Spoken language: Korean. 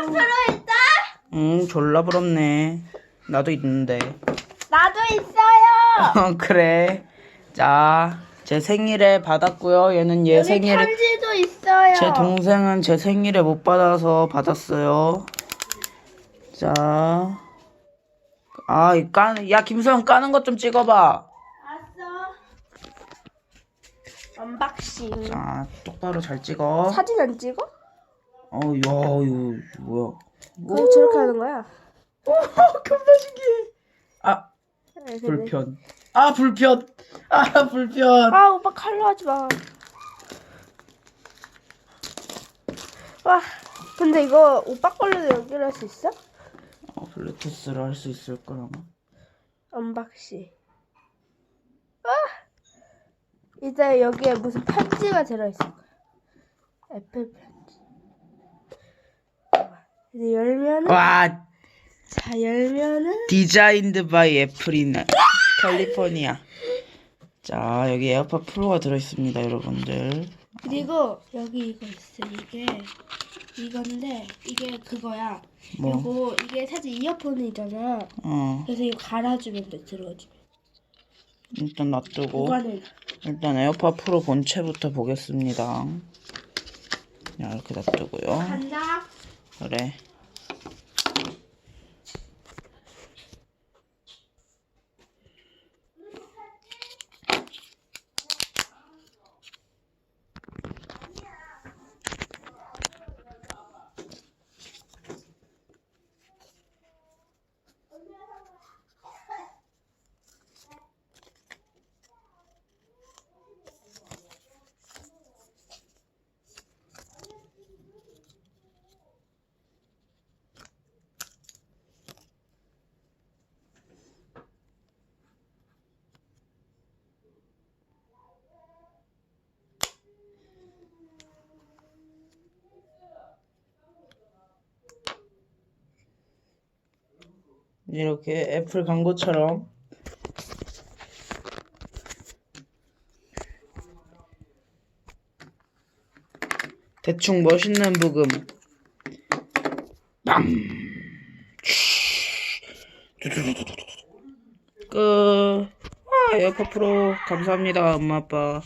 들어있다? 응, 졸라 부럽네. 나도 있는데. 나도 있어요. 어, 그래. 자, 제 생일에 받았고요. 얘는 얘 여기 생일에 편지도 있어요. 제 동생은 제 생일에 못 받아서 받았어요. 자. 아, 이 까는, 야, 김수영 까는 것 좀 찍어 봐. 알았어. 언박싱. 자, 똑바로 잘 찍어. 사진 안 찍어? 어, 야, 이거, 뭐야. 그냥 저렇게 하는 거야. 오, 겁나 신기해. 아, 불편. 아, 불편. 아, 불편. 아 오빠 칼로 하지 마. 와 근데 이거 오빠 걸로도 연결할 수 있어? 어, 블루투스로 할 수 있을 거라마. 언박싱. 아 이제 여기에 무슨 편지가 들어있을 거야. 애플 편지. 이제 열면은 와, 자 열면은 디자인드 바이 애플이네. 캘리포니아. 자, 여기 에어팟 프로가 들어있습니다, 여러분들. 그리고 여기 이거 있어 이게 이건데 이게 그거야. 뭐? 이거 이게 사실 이어폰이잖아. 어, 그래서 이거 갈아주면 돼 들어주면. 일단 놔두고. 이거는 일단 에어팟 프로 본체부터 보겠습니다. 자, 이렇게 놔두고요. 간다. 그래. 이렇게 애플 광고처럼 대충 멋있는 부금 빰 끝. 아, 에어팟 프로 감사합니다, 엄마 아빠.